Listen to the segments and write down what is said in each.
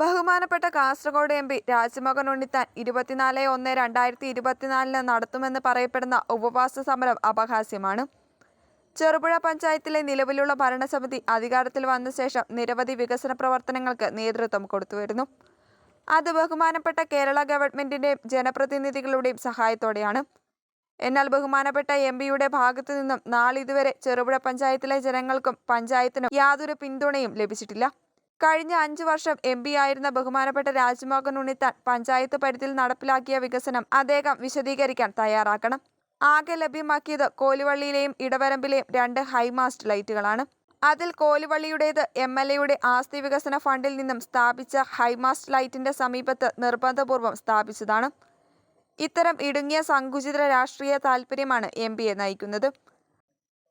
ബഹുമാനപ്പെട്ട Kasaragod M P Rajmohan Unnithan ഇരുപത്തിനാല് ഒന്ന് രണ്ടായിരത്തി ഇരുപത്തിനാലിന് നടത്തുമെന്ന് പറയപ്പെടുന്ന ഉപവാസ സമരം അപഹാസ്യമാണ്. ചെറുപുഴ പഞ്ചായത്തിലെ നിലവിലുള്ള ഭരണസമിതി അധികാരത്തിൽ വന്ന ശേഷം നിരവധി വികസന പ്രവർത്തനങ്ങൾക്ക് നേതൃത്വം കൊടുത്തുവരുന്നു. അത് ബഹുമാനപ്പെട്ട കേരള ഗവൺമെന്റിന്റെയും ജനപ്രതിനിധികളുടെയും സഹായത്തോടെയാണ്. എന്നാൽ ബഹുമാനപ്പെട്ട എം പിയുടെ ഭാഗത്തു നിന്നും നാളിതുവരെ ചെറുപുഴ പഞ്ചായത്തിലെ ജനങ്ങൾക്കും പഞ്ചായത്തിനും യാതൊരു പിന്തുണയും ലഭിച്ചിട്ടില്ല. കഴിഞ്ഞ അഞ്ചു വർഷം എം ആയിരുന്ന ബഹുമാനപ്പെട്ട രാജ്മോഹൻ ഉണ്ണിത്താൻ പഞ്ചായത്ത് പരിധിയിൽ നടപ്പിലാക്കിയ വികസനം അദ്ദേഹം വിശദീകരിക്കാൻ തയ്യാറാക്കണം. ആകെ ലഭ്യമാക്കിയത് കോലുവള്ളിയിലെയും ഇടവരമ്പിലെയും രണ്ട് ഹൈമാസ്റ്റ് ലൈറ്റുകളാണ്. അതിൽ കോലുവള്ളിയുടേത് എം എൽ എയുടെ ആസ്തി വികസന ഫണ്ടിൽ നിന്നും സ്ഥാപിച്ച ഹൈമാസ്റ്റ് ലൈറ്റിന്റെ സമീപത്ത് നിർബന്ധപൂർവം സ്ഥാപിച്ചതാണ്. ഇത്തരം ഇടുങ്ങിയ സങ്കുചിത രാഷ്ട്രീയ താൽപ്പര്യമാണ് എം പിയെ നയിക്കുന്നത്.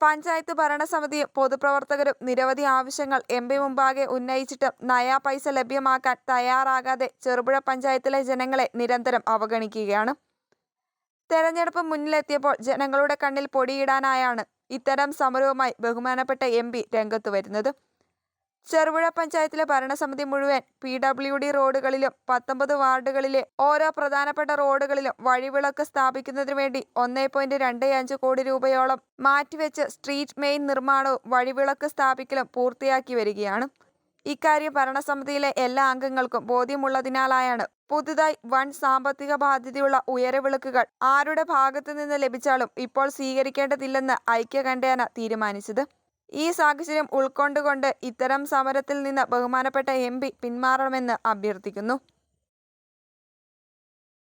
പഞ്ചായത്ത് ഭരണസമിതിയും പൊതുപ്രവർത്തകരും നിരവധി ആവശ്യങ്ങൾ എം പി മുമ്പാകെ ഉന്നയിച്ചിട്ടും നയാ പൈസ ലഭ്യമാക്കാൻ തയ്യാറാകാതെ ചെറുപുഴ പഞ്ചായത്തിലെ ജനങ്ങളെ നിരന്തരം അവഗണിക്കുകയാണ്. തെരഞ്ഞെടുപ്പ് മുന്നിലെത്തിയപ്പോൾ ജനങ്ങളുടെ കണ്ണിൽ പൊടിയിടാനായാണ് ഇത്തരം സമരവുമായി ബഹുമാനപ്പെട്ട എം പി രംഗത്തു വരുന്നത്. ചെറുപുഴ പഞ്ചായത്തിലെ ഭരണസമിതി മുഴുവൻ പി ഡബ്ല്യു ഡി റോഡുകളിലും പത്തൊമ്പത് വാർഡുകളിലെ ഓരോ പ്രധാനപ്പെട്ട റോഡുകളിലും വഴിവിളക്ക് സ്ഥാപിക്കുന്നതിനു വേണ്ടി ഒന്നേ പോയിന്റ് രണ്ട് അഞ്ച് കോടി രൂപയോളം മാറ്റിവെച്ച് സ്ട്രീറ്റ് മെയിൻ നിർമ്മാണവും വഴിവിളക്ക് സ്ഥാപിക്കലും പൂർത്തിയാക്കി വരികയാണ്. ഇക്കാര്യം ഭരണസമിതിയിലെ എല്ലാ അംഗങ്ങൾക്കും ബോധ്യമുള്ളതിനാലായാണ് പുതുതായി വൻ സാമ്പത്തിക ബാധ്യതയുള്ള ഉയരവിളക്കുകൾ ആരുടെ ഭാഗത്തു നിന്ന് ലഭിച്ചാലും ഇപ്പോൾ സ്വീകരിക്കേണ്ടതില്ലെന്ന് ഐക്യകണ്ഠേന തീരുമാനിച്ചത്. ഈ സാഹചര്യം ഉൾക്കൊണ്ടുകൊണ്ട് ഇത്തരം സമരത്തിൽ നിന്ന് ബഹുമാനപ്പെട്ട എം പി പിന്മാറണമെന്ന് അഭ്യർത്ഥിക്കുന്നു.